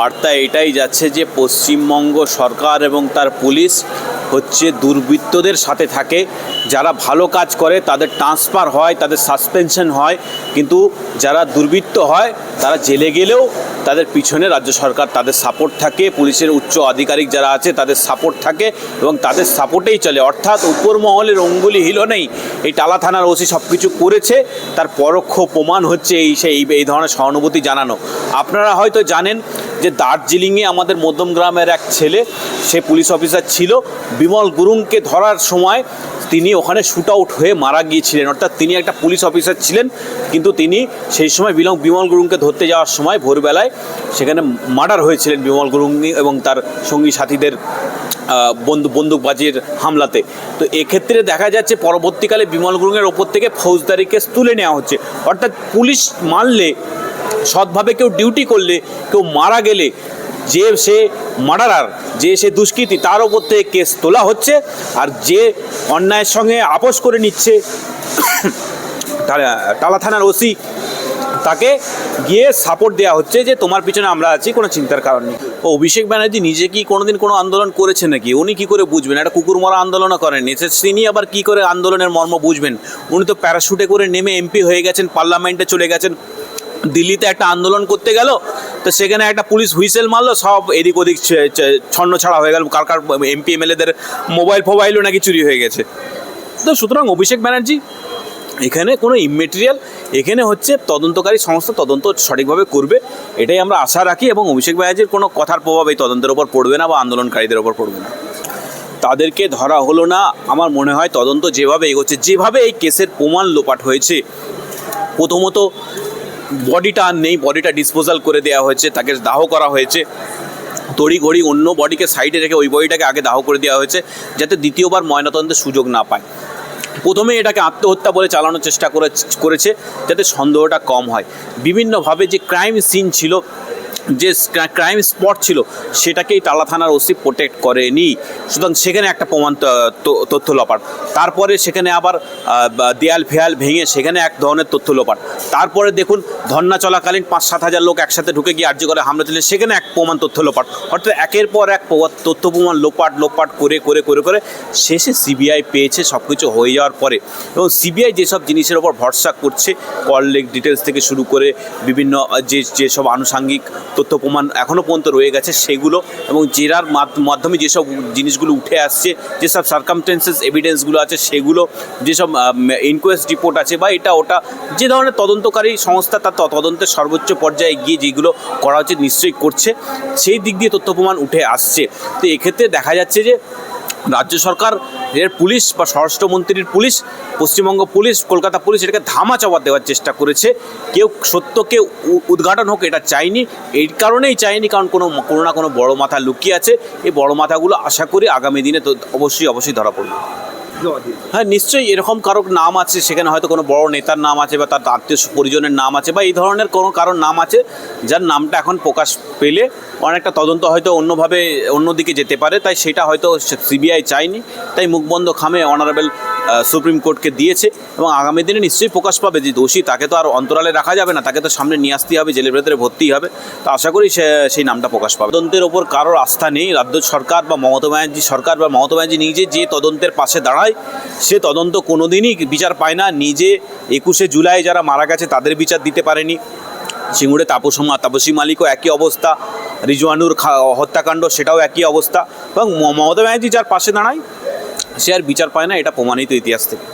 বার্তা এটাই যাচ্ছে যে পশ্চিমবঙ্গ সরকার এবং তার পুলিশ হচ্ছে দুর্বৃত্তদের সাথে থাকে। যারা ভালো কাজ করে, তাদের ট্রান্সফার হয়, তাদের সাসপেনশন হয়, কিন্তু যারা দুর্বৃত্ত হয়, তারা জেলে গেলেও তাদের পিছনে রাজ্য সরকার তাদের সাপোর্ট থাকে, পুলিশের উচ্চ আধিকারিক যারা আছে তাদের সাপোর্ট থাকে এবং তাদের সাপোর্টেই চলে। অর্থাৎ উপর মহলের অঙ্গুলি হিল নেই। এই টালা থানার ওসি সব কিছু করেছে, তার পরোক্ষ প্রমাণ হচ্ছে এই সেই, এই ধরনের সহানুভূতি জানানো। আপনারা হয়তো জানেন যে দার্জিলিংয়ে আমাদের মধ্যম গ্রামের এক ছেলে, সে পুলিশ অফিসার ছিল। বিমল গুরুংকে ধরার সময় তিনি ওখানে শুট আউট হয়ে মারা গিয়েছিলেন। অর্থাৎ তিনি একটা পুলিশ অফিসার ছিলেন, কিন্তু তিনি সেই সময় বিলং বিমল গুরুংকে ধরতে যাওয়ার সময় ভোরবেলায় সেখানে মার্ডার হয়েছিলেন বিমল গুরুং এবং তার সঙ্গী সাথীদের বন্দুক বন্দুকবাজির হামলাতে। তো এক্ষেত্রে দেখা যাচ্ছে পরবর্তীকালে বিমল গুরুংয়ের ওপর থেকে ফৌজদারি কেস তুলে নেওয়া হচ্ছে। অর্থাৎ পুলিশ মানলে, সৎভাবে কেউ ডিউটি করলে, কেউ মারা গেলে যে সে মার্ডারার, যে সে দুষ্কৃতী, তার ওপর থেকে কেস তোলা হচ্ছে আর যে অন্যায়ের সঙ্গে আপোষ করে নিচ্ছে। টালা- থানার ওসি তাকে গিয়ে সাপোর্ট দেওয়া হচ্ছে যে তোমার পিছনে আমরা আছি, কোনো চিন্তার কারণ নেই। ও, অভিষেক ব্যানার্জি নিজে কি কোনোদিন কোনো আন্দোলন করেছেন নাকি? উনি কি করে বুঝবেন? একটা কুকুর মারা আন্দোলনও করেননি সে- তিনি আবার কি করে আন্দোলনের মর্ম বুঝবেন? উনি তো প্যারাশুটে করে নেমে এমপি হয়ে গেছেন পার্লামেন্টে চলে গেছেন। দিল্লিতে একটা আন্দোলন করতে গেল, তো সেখানে একটা পুলিশ হুইসেল মারলো, সব এদিক ওদিক ছন্ন ছাড়া হয়ে গেল, কার কার এমপি, এমএলএদের মোবাইল ফোবাইলও নাকি চুরি হয়ে গেছে। তো সুতরাং অভিষেক ব্যানার্জি, এখানে কোনো ইমেটেরিয়াল এখানে হচ্ছে তদন্তকারী সংস্থা তদন্ত সঠিকভাবে করবে, এটাই আমরা আশা রাখি এবং অভিষেক ব্যানার্জির কোনো কথার প্রভাব এই তদন্তের ওপর পড়বে না বা আন্দোলনকারীদের ওপর পড়বে না। তাদেরকে ধরা হলো না, আমার মনে হয় তদন্ত যেভাবে এগোচ্ছে, যেভাবে এই কেসের প্রমাণ লোপাট হয়েছে, প্রথমত বডিটা আর নেই, বডিটা ডিসপোজাল করে দেওয়া হয়েছে, তাকে দাহ করা হয়েছে। তড়ি ঘড়ি অন্য বডিকে সাইডে রেখে ওই বডিটাকে আগে দাহ করে দেওয়া হয়েছে, যাতে দ্বিতীয়বার ময়নাতন্ত্রের সুযোগ না পায়। প্রথমে এটাকে আত্মহত্যা বলে চালানোর চেষ্টা করে করেছে, যাতে সন্দেহটা কম হয়। বিভিন্নভাবে যে ক্রাইম সিন ছিল যে ক্রাইম স্পট ছিল, সেটাকেই টালা থানার ওসি প্রোটেক্ট করেনি। সুতরাং সেখানে একটা প্রমাণ তথ্য লোপাট। তারপরে সেখানে আবার দেয়াল ফেয়াল ভেঙে সেখানে এক ধরনের তথ্য লোপাট। তারপরে দেখুন, ধর্না চলাকালীন পাঁচ সাত হাজার লোক একসাথে ঢুকে গিয়ে আর্য করে হামলা চলে সেখানে এক প্রমাণ তথ্য লোপাট। অর্থাৎ একের পর এক তথ্য প্রমাণ লোপাট লোপাট করে করে করে করে শেষে সিবিআই পেয়েছে সব কিছু হয়ে যাওয়ার পরে। এবং সিবিআই যেসব জিনিসের ওপর ভরসা করছে কল লেগ ডিটেলস থেকে শুরু করে বিভিন্ন যে যেসব আনুষাঙ্গিক তথ্য প্রমাণ এখনও পর্যন্ত রয়ে গেছে সেগুলো এবং জেরার মাধ- মাধ্যমে যেসব জিনিসগুলো উঠে আসছে, যেসব সার্কামটেন্সেস এভিডেন্সগুলো আছে সেগুলো, যেসব ইনকোয়েস্ট রিপোর্ট আছে বা এটা ওটা, যে ধরনের তদন্তকারী সংস্থা তার তদন্তের সর্বোচ্চ পর্যায়ে গিয়ে যেগুলো করা উচিত নিশ্চয়ই করছে, সেই দিক দিয়ে তথ্য প্রমাণ উঠে আসছে। তো এক্ষেত্রে দেখা যাচ্ছে যে রাজ্য সরকার, এর পুলিশ বা স্বরাষ্ট্রমন্ত্রীর police, Paschimbanga police, Kolkata police এটাকে ধামা চাওয়া দেওয়ার চেষ্টা করেছে। কেউ সত্যকে উদ্ঘাটন হোক এটা চাইনি, এই কারণেই চাইনি, কারণ কোনো কোনো না কোনো বড় মাথা লুকিয়ে আছে। এই বড় মাথাগুলো আশা করি আগামী দিনে তো অবশ্যই অবশ্যই ধরা পড়বে। হ্যাঁ নিশ্চয়ই এরকম কারোর নাম আছে, সেখানে হয়তো কোনো বড় নেতার নাম আছে বা তার আত্মীয় পরিজনের নাম আছে বা এই ধরনের কোনো কারোর নাম আছে যার নামটা এখন প্রকাশ পেলে অনেকটা তদন্ত হয়তো অন্যভাবে অন্যদিকে যেতে পারে, তাই সেটা হয়তো সিবিআই চায়নি, তাই মুখবন্ধ খামে অনারেবল সুপ্রিম কোর্টকে দিয়েছে এবং আগামী দিনে নিশ্চয়ই প্রকাশ পাবে যে দোষী, তাকে তো আর অন্তরালে রাখা যাবে না, তাকে তো সামনে নিয়ে আসতেই হবে, জেলের ভেতরে ভর্তি হবে। তো আশা করি সে, সেই নামটা প্রকাশ পাবে। তদন্তের ওপর কারোর আস্থা নেই, রাজ্য সরকার বা মমতা ব্যানার্জি সরকার বা মমতা ব্যানার্জি নিজে যে তদন্তের পাশে দাঁড়ায়, সে তদন্ত কোনোদিনই বিচার পায় না। নিজে একুশে জুলাই যারা মারা গেছে, তাদের বিচার দিতে পারেনি। সিঙ্গুরে তাপস তাপসী মালিকও একই অবস্থা, রিজওয়ানুর হত্যাকাণ্ড সেটাও একই অবস্থা এবং মমতা ব্যানার্জি যার পাশে দাঁড়ায় সে আর বিচার পায় না, এটা প্রমাণিত ইতিহাস থেকে।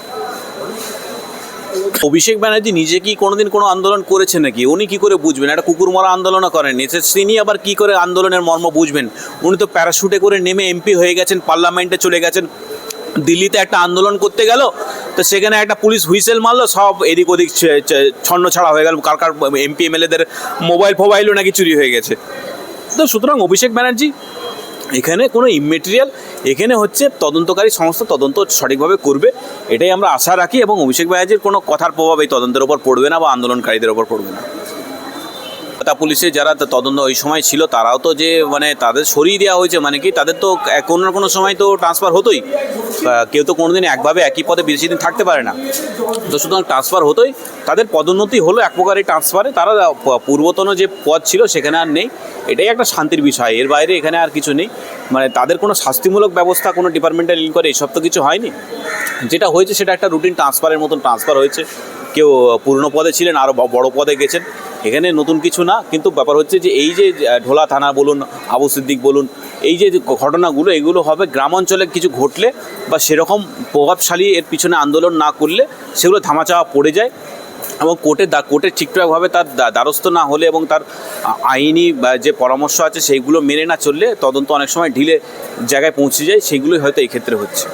অভিষেক ব্যানার্জি নিজে কি কোনোদিন কোনো আন্দোলন করেছে নাকি? উনি কি করে বুঝবেন? একটা কুকুর মারা আন্দোলনও করেননি। তিনি আবার কি করে আন্দোলনের মর্ম বুঝবেন? উনি তো প্যারাশুটে করে নেমে এমপি হয়ে গেছেন পার্লামেন্টে চলে গেছেন। দিল্লিতে একটা আন্দোলন করতে গেল, তো সেখানে একটা পুলিশ হুইসেল মারলো, সব এদিক ওদিক ছন্ন ছাড়া হয়ে গেল। কার কার এমপি এমএলএদের মোবাইল ফোবাইলও নাকি চুরি হয়ে গেছে। তো সুতরাং অভিষেক ব্যানার্জি এখানে কোনো ইমেটেরিয়াল এখানে হচ্ছে তদন্তকারী সংস্থা তদন্ত সঠিকভাবে করবে, এটাই আমরা আশা রাখি এবং অভিষেক ব্যানার্জির কোনো কথার প্রভাব এই তদন্তের ওপর পড়বে না বা আন্দোলনকারীদের ওপর পড়বে না। কলকাতা পুলিশে যারা তদন্ত ওই সময় ছিল, তারাও তো যে মানে তাদের সরিয়ে দেওয়া হয়েছে মানে কি, তাদের তো কোনো না কোনো সময় তো ট্রান্সফার হতোই। কেউ তো কোনোদিন একভাবে একই পদে বেশি দিন থাকতে পারে না। তো সুতরাং ট্রান্সফার হতোই। তাদের পদোন্নতি হলো এক প্রকারের ট্রান্সফারে তারা পূর্বতন যে পদ ছিল সেখানে আর নেই। এটাই একটা শান্তির বিষয়। এর বাইরে এখানে আর কিছু নেই। মানে তাদের কোনো শাস্তিমূলক ব্যবস্থা কোনো ডিপার্টমেন্টাল ইনকোয়ারি এসব তো কিছু হয়নি। যেটা হয়েছে সেটা একটা রুটিন ট্রান্সফারের মতন ট্রান্সফার হয়েছে। কেউ পুরনো পদে ছিলেন আরও বড় পদে গেছেন। এখানে নতুন কিছু না, কিন্তু ব্যাপার হচ্ছে যে এই যে ঢোলা থানা বলুন, আবু সিদ্দিক বলুন, এই যে ঘটনাগুলো, এগুলো হবে গ্রাম অঞ্চলে কিছু ঘটলে বা সেরকম প্রভাবশালী এর পিছনে আন্দোলন না করলে সেগুলো ধামাচাওয়া পড়ে যায় এবং কোর্টে দা কোর্টের ঠিকঠাকভাবে তার দ্বা- দ্বারস্থ না হলে এবং তার আইনি যে পরামর্শ আছে, সেইগুলো মেনে না চললে তদন্ত অনেক সময় ঢিলে জায়গায় পৌঁছে যায়, সেইগুলোই হয়তো এই ক্ষেত্রে হচ্ছে।